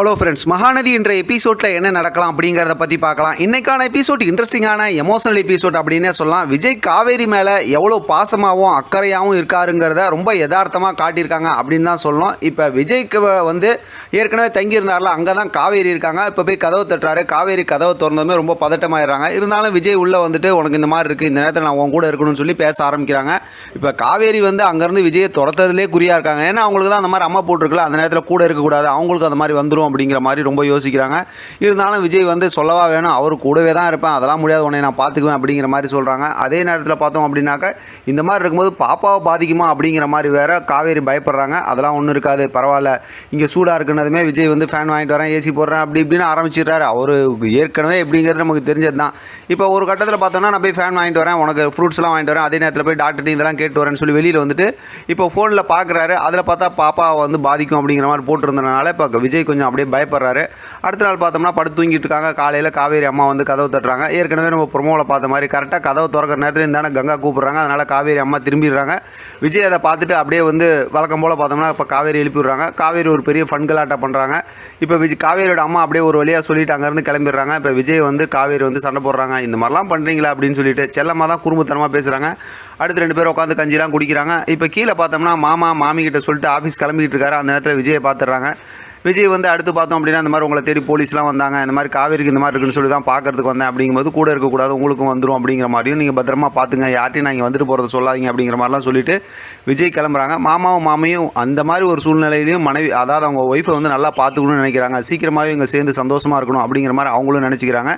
Hello friends Mahanadi என்ற எபிசோடில் என்ன நடக்கலாம் அப்படிங்கிறத பற்றி பார்க்கலாம். இன்னைக்கான எபிசோட் இன்ட்ரெஸ்டிங்கான எமோஷனல் எபிசோட் அப்படின்னே சொல்லலாம். விஜய் காவேரி மேலே எவ்வளோ பாசமாகவும் அக்கறையாகவும் இருக்காருங்கிறத ரொம்ப யதார்த்தமாக காட்டியிருக்காங்க அப்படின்னு தான் சொல்லணும். இப்போ விஜய்க்கு வந்து ஏற்கனவே தங்கியிருந்தார்ல அங்கே தான் காவேரி இருக்காங்க. இப்போ போய் கதவை தட்டுறாரு. காவேரி கதவை திறந்ததுமே ரொம்ப பதட்டமாயிடுறாங்க. இருந்தாலும் விஜய் உள்ளே வந்துட்டு உனக்கு இந்த மாதிரி இருக்குது இந்த நேரத்தில் நான் உன் கூட இருக்கணும்னு சொல்லி பேச ஆரம்பிக்கிறாங்க. இப்போ காவேரி வந்து அங்கேருந்து விஜயை துரத்ததுலேயே குறியாக இருக்காங்க. ஏன்னா அவங்களுக்கு தான் அந்த மாதிரி அம்மா போட்டிருக்கல அந்த நேரத்தில் கூட இருக்கக்கூடாது. அவங்களுக்கு அந்த மாதிரி வந்துடும் அப்படிங்கிற மாதிரி ரொம்ப யோசிக்கிறாங்க. இருந்தாலும் விஜய் வந்து சொல்லவா வேணும் அவர் கூடவே தான் இருப்பேன் அதெல்லாம் முடியாது உன்னை நான் பார்த்துக்குவேன் அப்படிங்கிற மாதிரி சொல்கிறாங்க அதே நேரத்தில் பார்த்தோம் அப்படின்னாக்க இந்த மாதிரி இருக்கும்போது பாப்பாவை பாதிக்குமா அப்படிங்கிற மாதிரி வேற காவேரி பயப்படுறாங்க. அதெல்லாம் ஒன்றும் இருக்காது பரவாயில்ல. இங்கே சூடாக இருக்குனதுமே விஜய் வந்து ஃபேன் வாங்கிட்டு வரேன் ஏசி போடுறேன் அப்படி இப்படின்னு ஆரம்பிச்சிடுறாரு. அவர் ஏற்கனவே எப்படிங்கிறது நமக்கு தெரிஞ்சது தான். இப்போ ஒரு கட்டத்தில் பார்த்தோன்னா நான் போய் ஃபேன் வாங்கிட்டு வரேன் உனக்கு ஃப்ரூட்ஸ்லாம் வாங்கிட்டு வரேன் அதே நேரத்தில் போய் டாக்டர் இதெல்லாம் கேட்டு வரேன்னு சொல்லி வெளியில் வந்துட்டு இப்போ ஃபோனில் பார்க்குறாரு அதில் பார்த்தா பாப்பா வந்து பாதிக்கும் அப்படிங்கிற மாதிரி போட்டிருந்தனால இப்போ விஜய் கொஞ்சம் அப்படியே பயப்படுறாரு. அடுத்த நாள் பார்த்தோம்னா படுத்து தூங்கிட்டு இருக்காங்க. காலையில் காவேரி அம்மா வந்து கதவு தட்டுறாங்க. ஏற்கனவே நம்ம ப்ரொமோவில் பார்த்த மாதிரி கரெக்டாக கதவு திறக்கிற நேரத்தில் இருந்தானே கங்கா கூப்பிட்றாங்க. அதனால் காவேரி அம்மா திரும்பிடுறாங்க. விஜய் அதை பார்த்துட்டு அப்படியே வந்து வழக்கம் போல் பார்த்தோம்னா இப்போ காவேரி எழுப்பிடுறாங்க. காவேரி ஒரு பெரிய ஃபன்கலாட்டம் பண்ணுறாங்க இப்போ விஜய் காவேரியோட அம்மா அப்படியே ஒரு வழியாக சொல்லிட்டு அங்கேருந்து கிளம்பிடுறாங்க. இப்போ விஜய் வந்து காவேரி வந்து சண்டை போடுறாங்க. இந்த மாதிரிலாம் பண்ணுறீங்களா அப்படின்னு சொல்லிட்டு செல்லமாக தான் குறும்புத்தனமாக பேசுகிறாங்க அடுத்து ரெண்டு பேரும் உட்காந்து கஞ்சிலாம் குடிக்கிறாங்க. இப்போ கீழே பார்த்தோம்னா மாமா மாமி கிட்ட சொல்லிட்டு ஆஃபீஸ் கிளம்பிக்கிட்டு இருக்காரு. அந்த நேரத்தில் விஜயை பார்த்துடுறாங்க. விஜய் வந்து அடுத்து பார்த்தோம் அப்படின்னா இந்த மாதிரி உங்களை தேடி போலீஸ்லாம் வந்தாங்க இந்த மாதிரி காவேரிக்கு இந்த மாதிரி இருக்குன்னு சொல்லி தான் பார்க்கறதுக்கு வந்தேன் அப்படிங்கும்போது கூட இருக்கக்கூடாது உங்களுக்கும் வந்துடும் அப்படிங்கிற மாதிரியும் நீங்கள் பத்திரமா பார்த்துங்க யார்ட்டையும் நான் இங்கே வந்துட்டு போகிறத சொல்லாதீங்க அப்படிங்கிற மாதிரிலாம் சொல்லிட்டு விஜய் கிளம்புறாங்க. மாமாவும் மாமியும் அந்த மாதிரி ஒரு சூழ்நிலையிலையும் மனைவி அதாவது அவங்க ஒய்ஃபை வந்து நல்லா பார்த்துக்கணும்னு நினைக்கிறாங்க. சீக்கிரமாகவே இங்கே சேர்ந்து சந்தோஷமாக இருக்கணும் அப்படிங்கிற மாதிரி அவங்களும் நினச்சிக்கிறாங்க.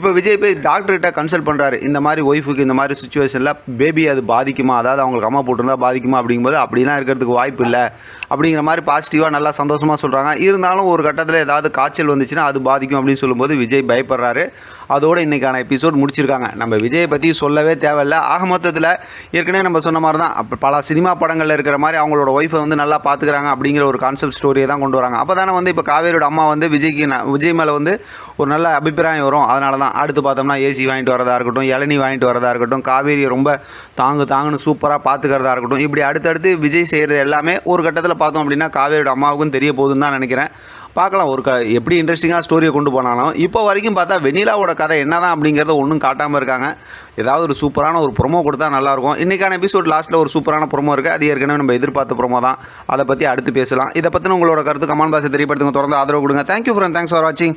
இப்போ விஜய் போய் டாக்டர்கிட்ட கன்சல்ட் பண்ணுறாரு இந்த மாதிரி ஒய்ஃபுக்கு இந்த மாதிரி சுச்சுவேஷனில் பேபி அது பாதிக்குமா? அதாவது அவங்களுக்கு அம்மா போட்டிருந்தா பாதிக்குமா அப்படிங்கும்போது அப்படிலாம் இருக்கிறதுக்கு வாய்ப்பு இல்லை. அப்படிங்கிற மாதிரி பாசிட்டிவாக நல்லா சந்தோஷமாக சொல்கிறாங்க இருந்தாலும் ஒரு கட்டத்தில் ஏதாவது காய்ச்சல் வந்துச்சுன்னா அது பாதிக்கும் அப்படின்னு சொல்லும்போது விஜய் பயப்படுறாரு. அதோடு இன்னைக்கான எபிசோட் முடிச்சிருக்காங்க. நம்ம விஜயை பற்றி சொல்லவே தேவையில்ல. ஆக மொத்தத்தில் ஏற்கனவே நம்ம சொன்ன மாதிரி தான் அப்போ பல சினிமா படங்களில் இருக்கிற மாதிரி அவங்களோட ஒய்ஃபை வந்து நல்லா பார்த்துக்கிறாங்க அப்படிங்கிற ஒரு கான்செப்ட் ஸ்டோரியை தான் கொண்டு வராங்க. அப்போ தானே வந்து இப்போ காவேரியோட அம்மா வந்து விஜய்க்கு விஜய் மேலே வந்து ஒரு நல்ல அபிப்பிராயம் வரும். அதனால தான் அடுத்து பார்த்தோம்னா ஏசி வாங்கிட்டு வரதா இருக்கட்டும் இளநீ வாங்கிட்டு வரதா இருக்கட்டும் காவேரியை ரொம்ப தாங்கு தாங்குன்னு சூப்பராக பார்த்துக்கிறதா இருக்கட்டும். இப்படி அடுத்தடுத்து விஜய் செய்கிறது எல்லாமே ஒரு கட்டத்தில் பார்த்தோம் அப்படின்னா காவேரியோட அம்மாவுக்கும் தெரிய போகுதுன்னு தான் நினைக்கிறேன். பார்க்கலாம் ஒரு க எப்படி இன்ட்ரெஸ்டிங்காக ஸ்டோரியை கொண்டு போனாலும். இப்போ வரைக்கும் பார்த்தா வெண்ணிலாவோட கதை என்னதான் அப்படிங்கிறத ஒன்றும் காட்டாமல் இருக்காங்க. ஏதாவது ஒரு சூப்பரான ஒரு ப்ரொமோ கொடுத்தா நல்லாயிருக்கும். இன்றைக்கான எபிசோட் லாஸ்ட்டில் ஒரு சூப்பரான ப்ரொமோ இருக்குது அது ஏற்கனவே நம்ம எதிர்பார்த்த ப்ரொமோ தான். அதை பற்றி அடுத்து பேசலாம். இதை பற்றின உங்களோட கருத்து கமெண்ட் பாக்ஸை தெரியப்படுத்துங்க. தொடர்ந்து ஆதரவு கொடுங்க. தேங்க்யூ ஃப்ரெண்ட் தேங்க்ஸ் ஃபார் வாட்சிங்